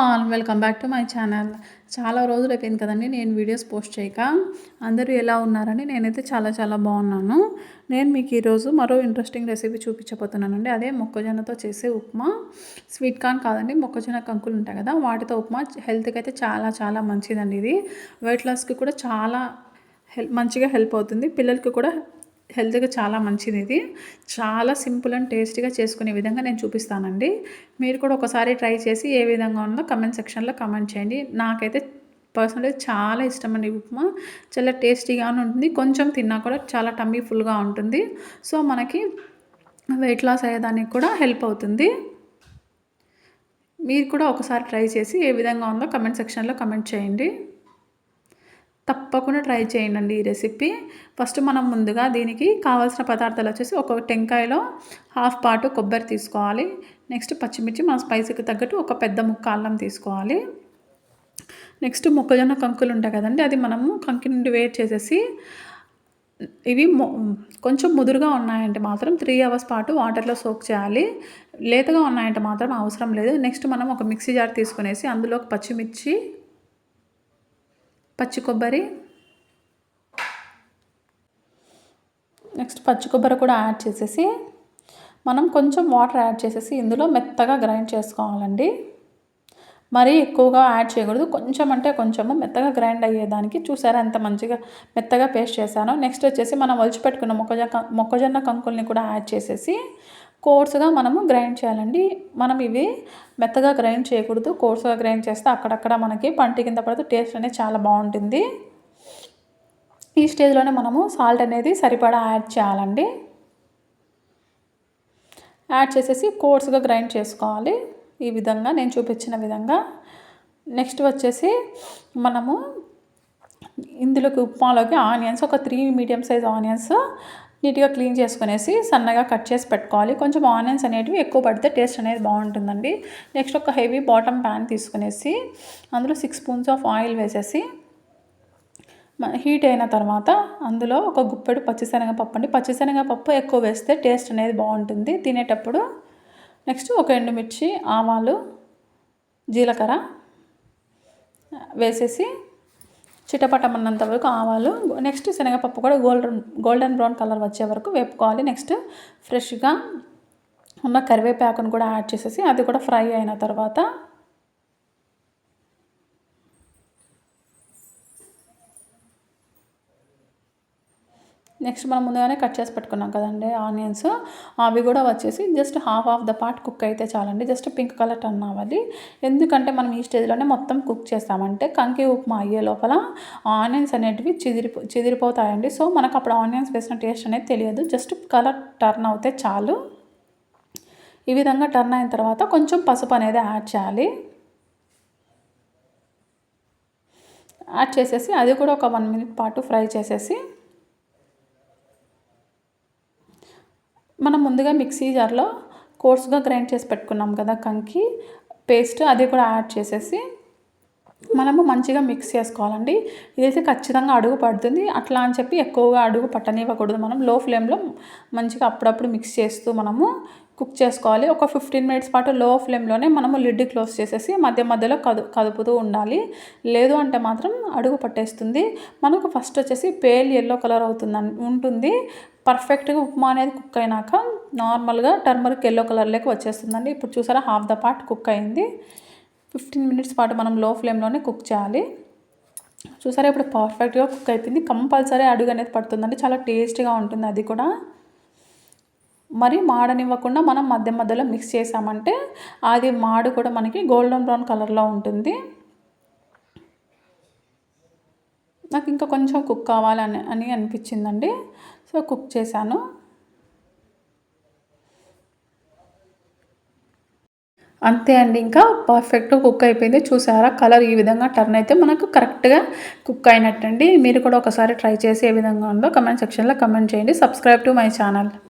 All welcome back to my channel. చాలా రోజులు అయిపోయింది కదండి నేను వీడియోస్ పోస్ట్ చేయక. అందరూ ఎలా ఉన్నారని నేనైతే చాలా చాలా బాగున్నాను. నేను మీకు ఈరోజు మరో ఇంట్రెస్టింగ్ రెసిపీ చూపించబోతున్నానండి. అదే మొక్కజొన్నతో చేసే ఉప్మా. స్వీట్ కార్న్ కాదండి మొక్కజొన్న కంకులు ఉంటాయి కదా వాటితో ఉప్మా. హెల్త్కి అయితే చాలా చాలా మంచిదండి ఇది. వెయిట్ లాస్కి కూడా చాలా హెల్ మంచిగా హెల్ప్ అవుతుంది. పిల్లలకి కూడా హెల్త్కి చాలా మంచిది ఇది చాలా సింపుల్ అండ్ టేస్టీగా చేసుకునే విధంగా నేను చూపిస్తానండి. మీరు కూడా ఒకసారి ట్రై చేసి ఏ విధంగా ఉందో కమెంట్ సెక్షన్లో కమెంట్ చేయండి. నాకైతే పర్సనల్గా చాలా ఇష్టం అండి ఉప్మా. చాలా టేస్టీగానే ఉంటుంది. కొంచెం తిన్నా కూడా చాలా టమ్మీ ఫుల్గా ఉంటుంది. సో మనకి వెయిట్ లాస్ అయ్యేదానికి కూడా హెల్ప్ అవుతుంది. మీరు కూడా ఒకసారి ట్రై చేసి ఏ విధంగా ఉందో కమెంట్ సెక్షన్లో కమెంట్ చేయండి. తప్పకుండా ట్రై చేయండి ఈ రెసిపీ. ఫస్ట్ మనం ముందుగా దీనికి కావాల్సిన పదార్థాలు వచ్చేసి ఒక టెంకాయలో హాఫ్ పాటు కొబ్బరి తీసుకోవాలి. నెక్స్ట్ పచ్చిమిర్చి మన స్పైసీకి తగ్గట్టు ఒక పెద్ద ముక్క అల్లం తీసుకోవాలి. నెక్స్ట్ మొక్కజొన్న కంకులు ఉంటాయి కదండి అది మనము కంకి నుండి వేట్ చేసేసి ఇవి కొంచెం ముదురుగా ఉన్నాయంటే మాత్రం త్రీ అవర్స్ పాటు వాటర్లో సోక్ చేయాలి. లేతగా ఉన్నాయంటే మాత్రం అవసరం లేదు. నెక్స్ట్ మనం ఒక మిక్సీ జార్ తీసుకునేసి అందులో పచ్చిమిర్చి పచ్చి కొబ్బరి. నెక్స్ట్ పచ్చి కొబ్బరి కూడా యాడ్ చేసేసి మనం కొంచెం వాటర్ యాడ్ చేసేసి ఇందులో మెత్తగా గ్రైండ్ చేసుకోవాలండి. మరీ ఎక్కువగా యాడ్ చేయకూడదు. కొంచెం అంటే కొంచెము మెత్తగా గ్రైండ్ అయ్యేదానికి చూసారా ఎంత మంచిగా మెత్తగా పేస్ట్ చేశాను. నెక్స్ట్ వచ్చేసి మనం ఒలిచిపెట్టుకున్న మొక్కజొన్న మొక్కజొన్న కంకుల్ని కూడా యాడ్ చేసేసి కోర్సుగా మనము గ్రైండ్ చేయాలండి. మనం ఇవి మెత్తగా గ్రైండ్ చేయకూడదు. కోర్సుగా గ్రైండ్ చేస్తే అక్కడక్కడ మనకి పంటి కింద పడితే టేస్ట్ అనేది చాలా బాగుంటుంది. ఈ స్టేజ్లోనే మనము సాల్ట్ అనేది సరిపడా యాడ్ చేయాలండి. యాడ్ చేసేసి కోర్సుగా గ్రైండ్ చేసుకోవాలి. ఈ విధంగా నేను చూపించిన విధంగా. నెక్స్ట్ వచ్చేసి మనము ఇందులోకి ఉప్మాలోకి ఆనియన్స్ ఒక త్రీ మీడియం సైజ్ ఆనియన్స్ నీట్గా క్లీన్ చేసుకునేసి సన్నగా కట్ చేసి పెట్టుకోవాలి. కొంచెం ఆనియన్స్ అనేటివి ఎక్కువ పడితే టేస్ట్ అనేది బాగుంటుందండి. నెక్స్ట్ ఒక హెవీ బాటమ్ ప్యాన్ తీసుకునేసి అందులో సిక్స్ స్పూన్స్ ఆఫ్ ఆయిల్ వేసేసి హీట్ అయిన తర్వాత అందులో ఒక గుప్పెడు పచ్చిశనగపప్పు అండి. పచ్చిశనగపప్పు ఎక్కువ వేస్తే టేస్ట్ అనేది బాగుంటుంది. తినేటప్పుడు నెక్స్ట్ ఒక ఎండుమిర్చి ఆవాలు జీలకర్ర వేసేసి చిటపటమన్నంత వరకు ఆవాలు నెక్స్ట్ శనగపప్పు కూడా గోల్డెన్ గోల్డెన్ బ్రౌన్ కలర్ వచ్చే వరకు వేపుకోవాలి. నెక్స్ట్ ఫ్రెష్గా ఉన్న కరివేపాకును కూడా యాడ్ చేసేసి అది కూడా ఫ్రై అయిన తర్వాత నెక్స్ట్ మనం ముందుగానే కట్ చేసి పెట్టుకున్నాం కదండి ఆనియన్స్. అవి కూడా వచ్చేసి just half of the part cook అయితే చాలండి. జస్ట్ పింక్ కలర్ టర్న్ అవ్వాలి. ఎందుకంటే మనం ఈ స్టేజ్లోనే మొత్తం కుక్ చేస్తామంటే కంకి ఉప్మా అయ్యే లోపల ఆనియన్స్ అనేటివి చిదిరిపో చిదిరిపోతాయండి. సో మనకు అప్పుడు ఆనియన్స్ వేసిన టేస్ట్ అనేది తెలియదు. జస్ట్ కలర్ టర్న్ అవుతే చాలు. ఈ విధంగా టర్న్ అయిన తర్వాత కొంచెం పసుపు అనేది యాడ్ చేయాలి. యాడ్ చేసేసి అది కూడా ఒక వన్ మినిట్ పాటు ఫ్రై చేసేసి మనం ముందుగా మిక్సీ జార్లో కోర్స్గా గ్రైండ్ చేసి పెట్టుకున్నాం కదా కంకి పేస్ట్ అది కూడా యాడ్ చేసేసి మనము మంచిగా మిక్స్ చేసుకోవాలండి. ఇదైతే ఖచ్చితంగా అడుగు పడుతుంది. అట్లా అని చెప్పి ఎక్కువగా అడుగు పట్టనివ్వకూడదు మనం. లో ఫ్లేమ్లో మంచిగా అప్పుడప్పుడు మిక్స్ చేస్తూ మనము కుక్ చేసుకోవాలి. ఒక ఫిఫ్టీన్ మినిట్స్ పాటు లో ఫ్లేమ్లోనే మనము లిడ్ క్లోజ్ చేసేసి మధ్య మధ్యలో కదు కదుపుతూ ఉండాలి. లేదు అంటే మాత్రం అడుగు పట్టేస్తుంది. మనకు ఫస్ట్ వచ్చేసి పేల్ ఎల్లో కలర్ అవుతుంది ఉంటుంది. పర్ఫెక్ట్గా ఉప్మా అనేది కుక్ అయినాక నార్మల్గా టర్మరిక్ ఎల్లో కలర్లోకి వచ్చేస్తుందండి. ఇప్పుడు చూసారా హాఫ్ ద పార్ట్ కుక్ అయింది. ఫిఫ్టీన్ మినిట్స్ పాటు మనం లో ఫ్లేమ్లోనే కుక్ చేయాలి. చూసారా ఇప్పుడు పర్ఫెక్ట్గా కుక్ అయిపోయింది. కంపల్సరీ అడుగు అనేది పడుతుందండి. చాలా టేస్ట్గా ఉంటుంది అది కూడా. మరి మాడనివ్వకుండా మనం మధ్య మధ్యలో మిక్స్ చేసామంటే అది మాడు కూడా మనకి గోల్డెన్ బ్రౌన్ కలర్లో ఉంటుంది. నాకు ఇంకా కొంచెం కుక్ కావాలని అని అనిపించిందండి. సో కుక్ చేశాను. అంతే అండి ఇంకా పర్ఫెక్ట్గా కుక్ అయిపోయింది. చూసారా కలర్ ఈ విధంగా టర్న్ అయితే మనకు కరెక్ట్గా కుక్ అయినట్టండి. మీరు కూడా ఒకసారి ట్రై చేసి ఏ విధంగా ఉందో కమెంట్ సెక్షన్లో కమెంట్ చేయండి. Subscribe to my channel.